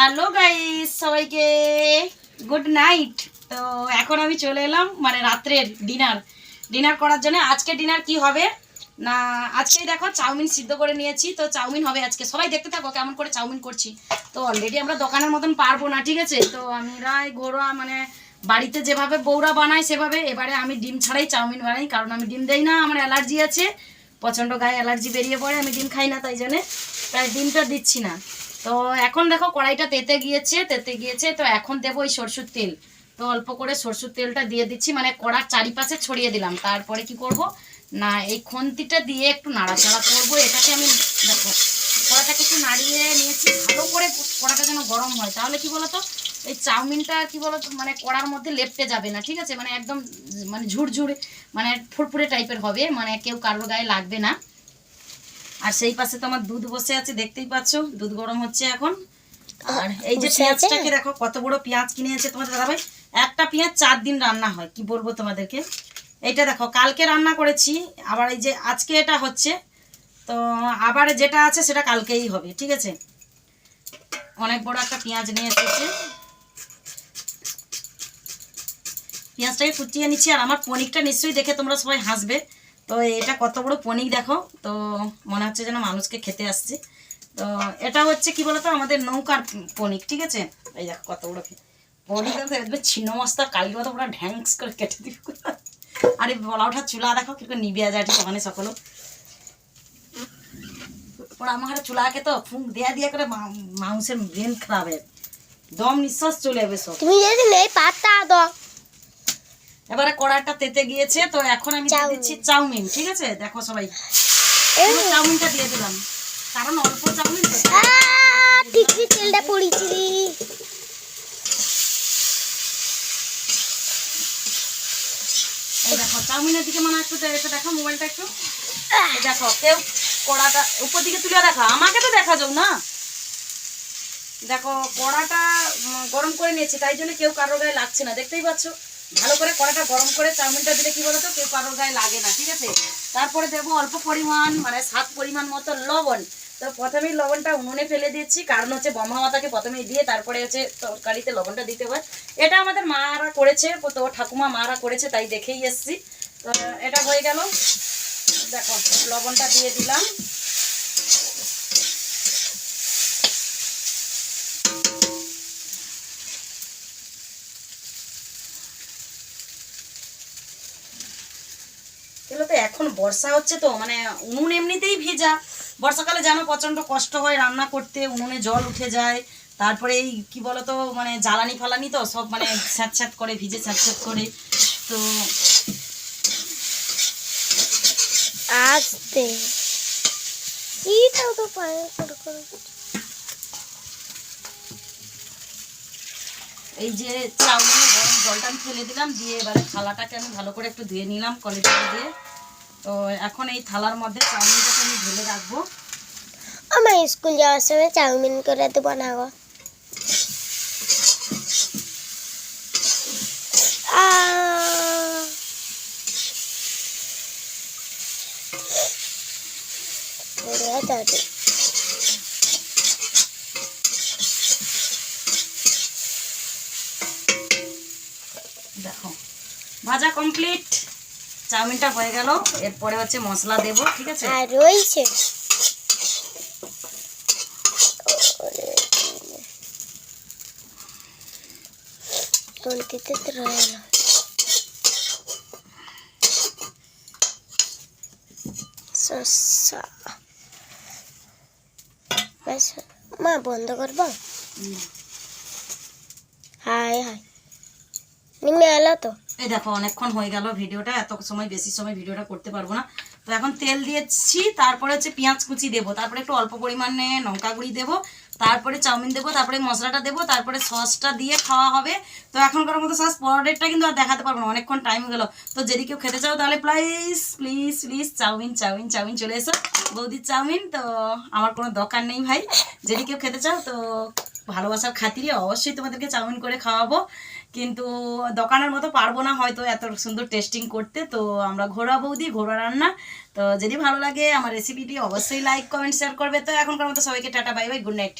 Hello guys সবাইকে good night তো এখন আমি চলে এলাম মানে রাত্রের ডিনার ডিনার করার জন্য আজকে ডিনার কি হবে? না আজকে দেখো চাউমিন সিদ্ধ করে নিয়েছি। তো চাউমিন হবে আজকে। সবাই দেখতে থাকো, কেমন করে চাউমিন করছি। তো অলরেডি আমরা দোকানের মতন পারব না, ঠিক আছে? তো আমরা ঘরোয়া মানে বাড়িতে যেভাবে বৌরা বানায় সেভাবে এবারে আমি ডিম ছাড়াই চাউমিন বানাই, কারণ আমি ডিম দেই না, আমার অ্যালার্জি আছে। প্রচণ্ড গায়ে অ্যালার্জি বেরিয়ে পড়ে, আমি ডিম খাই না তাই জন্যে। তাই ডিমটা দিচ্ছি না। তো এখন দেখো কড়াইটা তেতে গিয়েছে তেতে গিয়েছে, তো এখন দেবো ওই সরষের তেল। তো অল্প করে সরষের তেলটা দিয়ে দিচ্ছি মানে কড়ার চারিপাশে ছড়িয়ে দিলাম। তারপরে কি করব? না, এই খন্তিটা দিয়ে একটু নাড়াচাড়া করব। এটাকে আমি দেখো, কড়াটাকে একটু নাড়িয়ে নিয়েছি, ভালো করে কড়াটা যেন গরম হয়। তাহলে কি বলতো? এই চাউমিনটা কি বলতো? মানে কড়ার মধ্যে লেপটে যাবে না, ঠিক আছে? মানে একদম মানে ঝুরঝুরে মানে ফুরফুরে টাইপের হবে। মানে কেউ কারোর গায়ে লাগবে না। আর সেই পাশে তো আমার দুধ বসে আছে দেখতেই পাচ্ছ দুধ গরম হচ্ছে এখন। আর এই যে পেঁয়াজটাকে দেখো কত বড় পেঁয়াজ কিনে এনেছে তোমাদের দাদাভাই। একটা পেঁয়াজ চার দিন রান্না হয় কি বলব তোমাদেরকে? এইটা দেখো কালকে রান্না করেছি আবার এই যে আজকে এটা হচ্ছে তো আবার যেটা আছে সেটা কালকেই হবে ঠিক আছে? অনেক বড় একটা পেঁয়াজ নিয়ে এসেছে। পেঁয়াজটাকে কুচিয়ে নিচ্ছি আর আমার পনিরটা নিশ্চয়ই দেখে তোমরা সবাই হাসবে। তো এটা কত বড় পনির দেখো। তো মনে হচ্ছে যেন মানুষকে খেতে আসছে। তো এটা হচ্ছে কি বলতো? আমাদের নৌকার পনির, ঠিক আছে? এই দেখো কত বড় পনির। ছিন্ন মস্তা কালি ঢ্যাংস করে কেটে বলা ওঠা চুলা দেখো কীরকম নিবিয়া যায় ওখানে সকলো ওরা আমার ঘরে চুলা আঁকে তো, ফুঁক দিয়া দিয়া করে মা- মাংসের ব্রেন খারাপ দম নিঃশ্বাস চলে যাবে সব। তুমি যদি নেই পাতা এবারে কড়াইটা তেতে গিয়েছে তো এখন আমি দিয়ে চাউমিন। দিচ্ছি চাউমিন ঠিক আছে? দেখো সবাই। এই, পুরো চাউমিনটা দিয়ে দিলাম। কারণ অল্প চাউমিন তো। ঠিকই তেলটা পড়েছি। এই দেখো চাউমিনের দিকে মনে একটু দে- একটু দেখো মোবাইলটা একটু। এই দেখো কেউ কড়াটা উপর দিকে তুলে দেখা আমাকে তো দেখা যাও না। দেখো কড়াটা গরম করে নিয়েছি তাই জন্য কেউ কারোর গায়ে লাগছে না। দেখতেই পাচ্ছ? ভালো করে কড়াটা গরম করে চাউমিনটা দিলে কি বলতো, কেউ কারোর গায়ে লাগে না, ঠিক আছে? তারপরে দেবো অল্প পরিমাণ মানে সাত পরিমাণ মতো লবণ। তো প্রথমেই লবণটা উনুনে ফেলে দিচ্ছি কারণ হচ্ছে বম্মা মাতাকে প্রথমেই দিয়ে তারপরে হচ্ছে তরকারিতে লবণটা দিতে হয়। এটা আমাদের মারা করেছে, তো ঠাকুমা মারা করেছে, তাই দেখেই এসছি। তো এটা হয়ে গেল। দেখো, লবণটা দিয়ে দিলাম। এগুলো তো এখন বর্ষা হচ্ছে তো মানে উনুন এমনিতেই ভেজা বর্ষাকালে জানো প্রচণ্ড কষ্ট হয় রান্না করতে উনুনে জল উঠে যায় তারপরে এই কি বলতো মানে জ্বালানি ফালানি তো সব মানে স্যাঁত স্যাঁত করে ভিজে স্যাঁত স্যাঁত করে তো আস্তে এইটাও তো পায়ে। এই যে চাউমিনে জলটা আমি ফেলে দিলাম দিয়ে এবারে থালাটাকে আমি ভালো করে একটু ধুয়ে নিলাম কলে দিয়ে। তো এখন এই থালার মধ্যে চাউমিনটাকে আমি ঢেলে রাখব। আমার স্কুল যাওয়ার সময় চাউমিন করে দেবো না গো। আহ, ওরে ভাজা কমপ্লিট চাউমিনটা হয়ে গেল। এরপরে হচ্ছে মশলা দেবো ঠিক আছে? আর রয়েছে। মা বন্ধ করব। হাই হাই নিমে এলো তো? এই দেখো অনেকক্ষণ হয়ে গেল ভিডিওটা, এত সময়, বেশি সময় ভিডিওটা করতে পারব না। তো এখন তেল দিয়েছি, তারপরে হচ্ছে পেঁয়াজ কুচি দেবো, তারপরে একটু অল্প পরিমাণে লঙ্কা গুঁড়ি দেবো, তারপরে চাউমিন দেবো, তারপরে মশলাটা দেবো, তারপরে সসটা দিয়ে খাওয়া হবে। তো এখনকার মতো সস পরেরটা কিন্তু আর দেখাতে পারব না, অনেকক্ষণ টাইম গেল। তো যদি কেউ খেতে চাও তাহলে please please please chow mein chow mein chow mein চলে এসো। বৌদির চাউমিন, তো আমার কোনো দরকার নেই ভাই। যদি কেউ খেতে চাও তো ভালোবাসার খাতিরে অবশ্যই তোমাদেরকে চাউমিন করে খাওয়াবো। কিন্তু দোকানের মতো পারব না হয়তো এত সুন্দর টেস্টিং করতে। তো আমরা ঘোরা বৌদি ঘোরা রান্না। তো যদি ভালো লাগে আমার রেসিপিটি অবশ্যই লাইক কমেন্ট শেয়ার করবে। তো এখনকার মতো সবাইকে tata bye bye good night